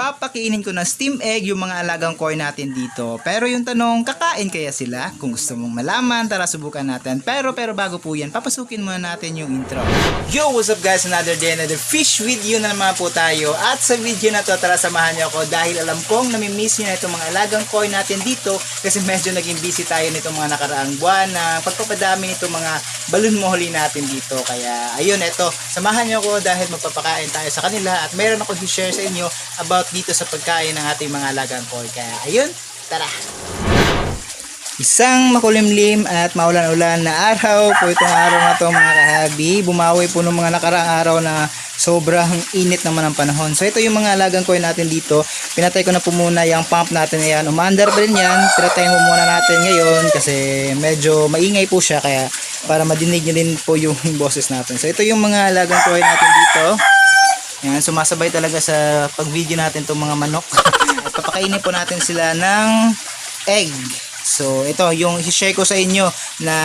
papakainin ko ng steam egg yung mga alagang koi natin dito. Pero yung tanong, kakain kaya sila? Kung gusto mong malaman, tara subukan natin. Pero pero bago po yan, papasukin muna natin yung intro. Yo, what's up guys? Another day, another fish video na naman po tayo. At sa video na to, tara samahan niyo ako dahil alam kong namimiss niyo na itong mga alagang koi natin dito kasi medyo naging busy tayo nitong mga nakaraang buwan na pagpapadami nitong mga balon moholi natin dito. Kaya ayun, eto, samahan niyo ako dahil magpapakain tayo sa kanila at meron ako i-share sa inyo about dito sa pagkain ng ating mga alagang koi. Kaya ayun, tara! Isang makulimlim at maulan-ulan na araw po itong araw na to mga kahabi. Bumawi po ng mga nakaraang araw na sobrang init naman ang panahon. So ito yung mga alagang koi natin dito. Pinatay ko na po muna yung pump natin ayan. Umandar pa rin yan. Pinatay mo muna natin ngayon kasi medyo maingay po siya kaya para madinig nyo din po yung boses natin. So ito yung mga alagang koi natin dito. Yan, sumasabay talaga sa pag-video natin itong mga manok. At papakainin po natin sila ng egg. So, ito, yung i-share ko sa inyo na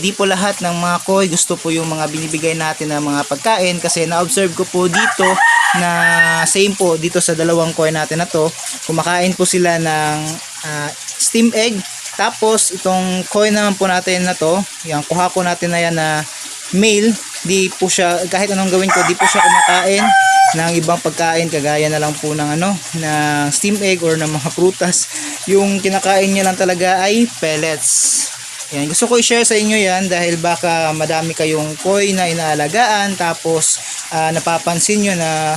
di po lahat ng mga koi gusto po yung mga binibigay natin ng mga pagkain kasi na-observe ko po dito na same po dito sa dalawang koi natin na to. Kumakain po sila ng ah, steam egg. Tapos, itong koi naman po natin na to, yung kuha ko natin na yan na male, di po siya, kahit anong gawin ko, di po siya kumakain ng ibang pagkain kagaya na lang po ng ano ng steam egg or ng mga prutas. Yung kinakain niya lang talaga ay pellets. Yan gusto ko i-share sa inyo yan dahil baka madami kayong koi na inaalagaan tapos ah, napapansin nyo na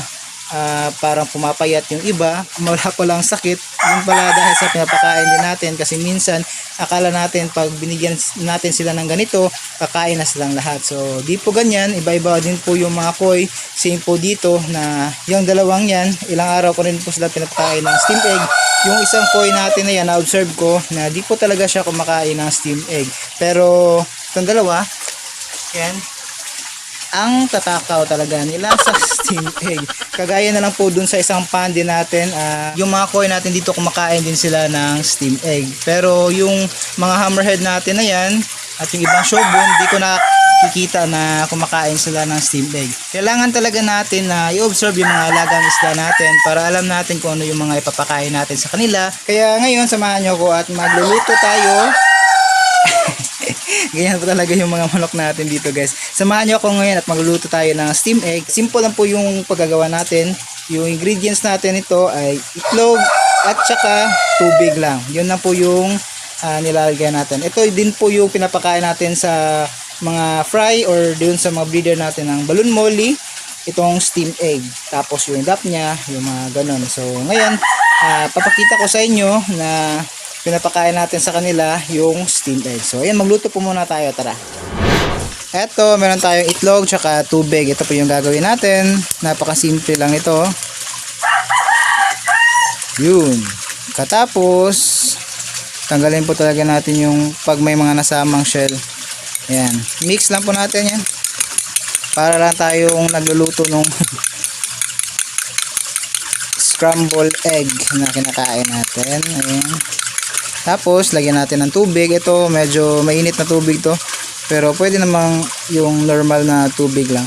ah, parang pumapayat yung iba. Wala pa lang sakit. Yung pala dahil sa pinapakain din natin kasi minsan akala natin pag binigyan natin sila ng ganito kakain na silang lahat. So di po ganyan. Iba-iba din po yung mga koi. Same po dito na yung dalawang yan ilang araw ko rin po sila pinapakain ng steam egg. Yung isang koi natin na yan na-observe ko na di po talaga siya kumakain ng steam egg. Pero itong dalawa yan ang tatakaw talaga nila sa steam egg. Kagaya na lang po dun sa isang pan din natin, ah, yung mga koi natin dito kumakain din sila ng steam egg. Pero yung mga hammerhead natin na yan, at yung ibang showbone, di ko nakikita na kumakain sila ng steam egg. Kailangan talaga natin na i-observe yung mga alagang isda natin para alam natin kung ano yung mga ipapakain natin sa kanila. Kaya ngayon, samahan nyo ko at magluluto tayo Ganyan po talaga yung mga manok natin dito guys. Samahan nyo ako ngayon at magluluto tayo ng steam egg. Simple lang po yung paggagawa natin. Yung ingredients natin ito ay itlog at saka tubig lang. Yun na po yung ah, nilalagay natin. Ito din po yung pinapakain natin sa mga fry or dun sa mga breeder natin ng balloon molly. Itong steam egg. Tapos yung dap niya, yung mga ganon. So ngayon, ah, papakita ko sa inyo na pinapakain natin sa kanila yung steam egg. So, ayan, magluto po muna tayo. Tara. Eto, meron tayong itlog tsaka tubig. Ito po yung gagawin natin. Napakasimple lang ito. Yun. Katapos, tanggalin po talaga natin yung pag may mga nasamang shell. Ayan. Mix lang po natin yan. Para lang tayong nagluluto nung scrambled egg na kinakain natin. Ayan. Tapos, lagyan natin ng tubig. Ito, medyo mainit na tubig to. Pero, pwede namang yung normal na tubig lang.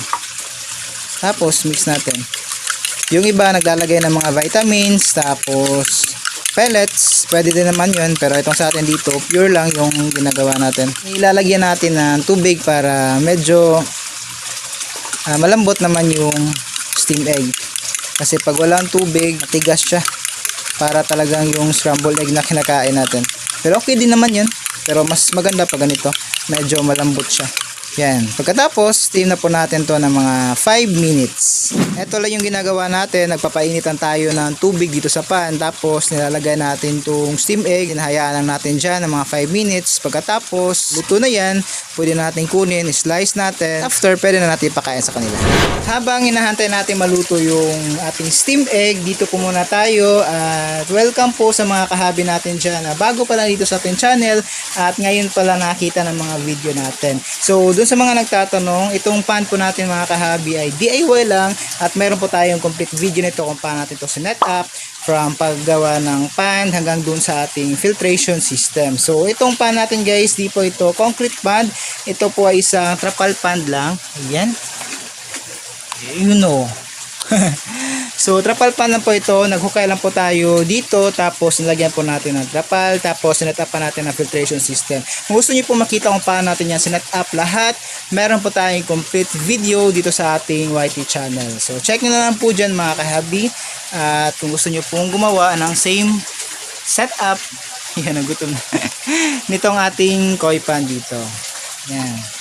Tapos, mix natin. Yung iba, naglalagay ng mga vitamins. Tapos, pellets. Pwede din naman yun. Pero, itong sa atin dito, pure lang yung ginagawa natin. Ilalagyan natin ng tubig para medyo ah, malambot naman yung steam egg. Kasi pag walang tubig, matigas siya para talagang yung scrambled egg na kinakain natin. Pero okay din naman yun. Pero mas maganda pag ganito. Medyo malambot siya. Yan. Pagkatapos, steam na po natin to ng mga 5 minutes. Ito lang yung ginagawa natin. Nagpapainitan tayo ng tubig dito sa pan. Tapos, nilalagay natin tong steam egg. Hinahayaan lang natin dyan ng mga 5 minutes. Pagkatapos, luto na yan. Pwede natin kunin, slice natin. After, pwede na natin ipakain sa kanila. Habang hinahantay natin maluto yung ating steam egg, dito po muna tayo. At welcome po sa mga kahabi natin dyan na bago pa lang dito sa ating channel at ngayon pala nakita ng mga video natin. So, dun sa mga nagtatanong, itong pan po natin mga kahabi ay DIY lang at meron po tayong complete video nito kung paano natin ito sinet up from paggawa ng pan hanggang dun sa ating filtration system. So, itong pan natin guys, di po ito concrete pan. Ito po ay isang trapal pan lang. Ayan. You know. so trapal pan lang po ito. Naghukay lang po tayo dito. Tapos, nilagyan po natin ng trapal. Tapos, pa natin ng filtration system. Kung gusto niyo po makita kung paano natin yan sinet up lahat, meron po tayong complete video dito sa ating YT channel. So, check nyo na lang po dyan mga kahabi. At kung gusto niyo pong gumawa ng same setup, yan, nagutom na. Nitong ating koi pan dito. Yan.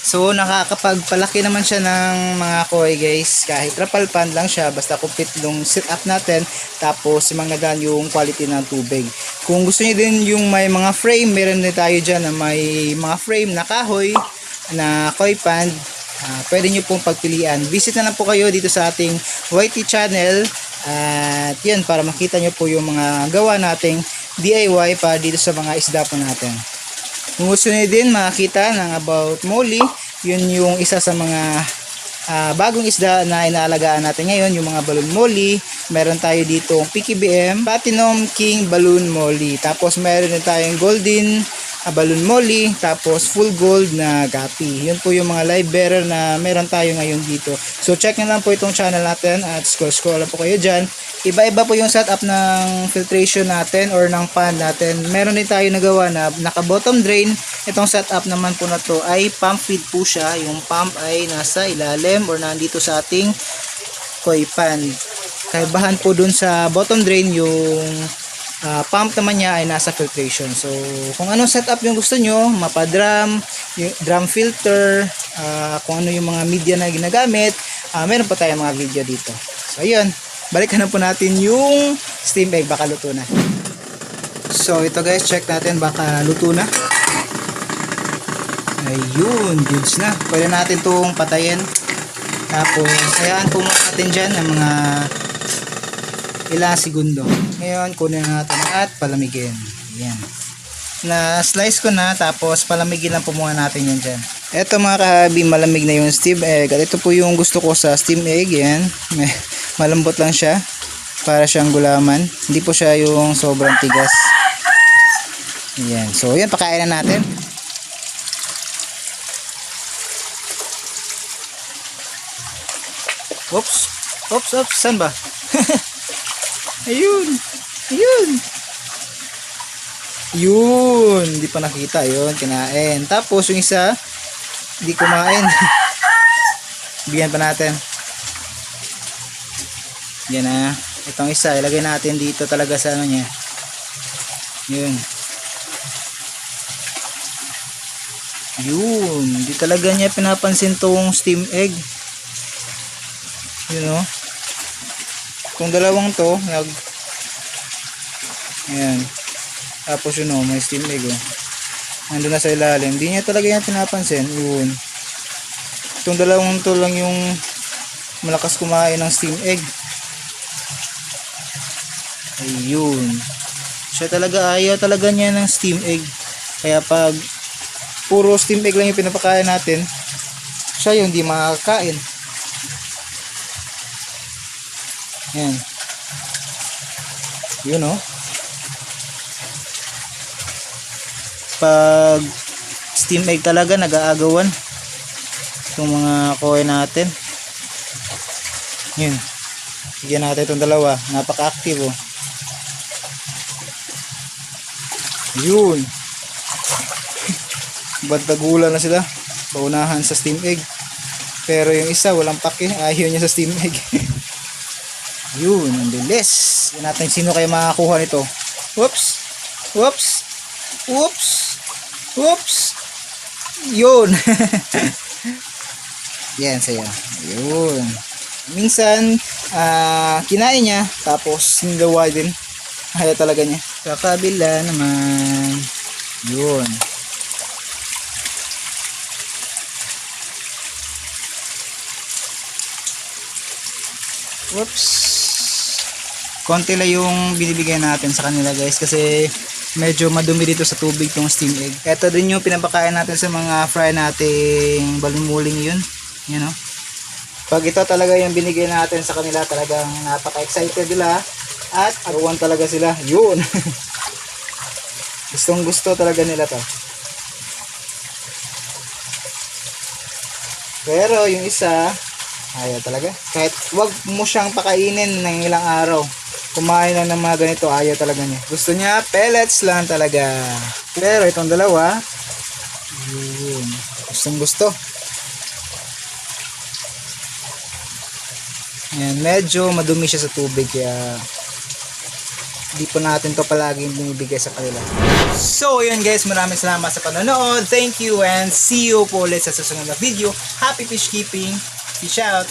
So, nakakapagpalaki naman siya ng mga koi guys. Kahit trapal pan lang siya, basta complete yung setup natin. Tapos, mangnagan yung quality ng tubig. Kung gusto niyo din yung may mga frame, meron din tayo dyan na may mga frame na kahoy, na koi pan. Ah, pwede nyo pong pagpilian. Visit na lang po kayo dito sa ating YT channel. At yun, para makita nyo po yung mga gawa nating DIY para dito sa mga isda po natin. Kung gusto niyo din makakita ng about molly, yun yung isa sa mga ah, bagong isda na inaalagaan natin ngayon, yung mga balloon molly. Meron tayo dito PKBM, Platinum King Balloon Molly. Tapos meron din tayong golden ah, balloon molly, tapos full gold na gapi. Yun po yung mga live bearer na meron tayo ngayon dito. So check nyo lang po itong channel natin at scroll scroll lang po kayo dyan. Iba-iba po yung setup ng filtration natin or ng pan natin. Meron din tayo nagawa na naka bottom drain. Itong setup naman po na to ay pump feed po siya. Yung pump ay nasa ilalim or nandito sa ating koi pan. Kaibahan po dun sa bottom drain yung ah, pump naman niya ay nasa filtration. So, kung anong setup yung gusto nyo, mapadrum, yung drum filter, ah, kung ano yung mga media na ginagamit, ah, meron pa tayong mga video dito. So, ayun. Balikan na po natin yung steam egg. Baka luto na. So, ito guys, check natin. Baka luto na. Ayun, goods na. Pwede natin itong patayin. Tapos, hayaan po natin dyan ng mga ilang segundo. Ngayon, kunin na natin at palamigin. Yan. Na slice ko na, tapos palamigin lang po muna natin yan dyan. Eto mga kahabi, malamig na yung steam egg. At ito po yung gusto ko sa steam egg. Yan. Malambot lang siya. Para siyang gulaman. Hindi po siya yung sobrang tigas. Yan. So, yan. Pakain na natin. Oops. Oops, oops. Saan ba? Ayun. Ayun. Yun. Hindi pa nakita. Yun. Kinain. Tapos yung isa, hindi kumain. Bigyan pa natin. Yan na. Itong isa, ilagay natin dito talaga sa ano niya. Yun. Yun. Hindi talaga niya pinapansin tong steam egg. Yun o. Itong dalawang to, nag... Ayan. Tapos yun o, may steam egg o. Nandun na sa ilalim. Hindi niya talaga yan pinapansin. Yun. Itong dalawang to lang yung malakas kumain ng steam egg. Ayun. Siya talaga ayaw talaga niya ng steam egg. Kaya pag puro steam egg lang yung pinapakain natin, siya yung hindi makakain. Yan. Yun oh. Pag steam egg talaga nag-aagawan itong mga koi natin. Yun. Bigyan natin itong dalawa. Napaka-active oh. Yun. Bantagula na sila. Paunahan sa steam egg. Pero yung isa walang pake. Ayaw niya sa steam egg. Yun, ang bilis. Yan natin sino kaya makakuha nito. Whoops. Whoops. Whoops. Whoops. Yun. Yan saya. Yun. Minsan, ah kinain niya, tapos nilawa din. Kaya talaga niya. Sa kabila naman. Yun. Whoops. Konti lang yung binibigay natin sa kanila guys kasi medyo madumi dito sa tubig tong steam egg. Ito din yung pinapakain natin sa mga fry nating balumuling yun. Yan o. Pag ito talaga yung binigay natin sa kanila talagang napaka-excited nila at aruan talaga sila. Yun. Gustong gusto talaga nila to. Pero yung isa Ayaw talaga. Kahit wag mo siyang pakainin ng ilang araw. Kumain lang ng mga ganito, ayaw talaga niya. Gusto niya, pellets lang talaga. Pero itong dalawa, yun, gustong gusto. Yan, medyo madumi siya sa tubig kaya di po natin to palagi binibigay sa kanila. So, yun guys, maraming salamat sa panonood. Thank you and see you po ulit sa susunod na video. Happy fish keeping. Peace out.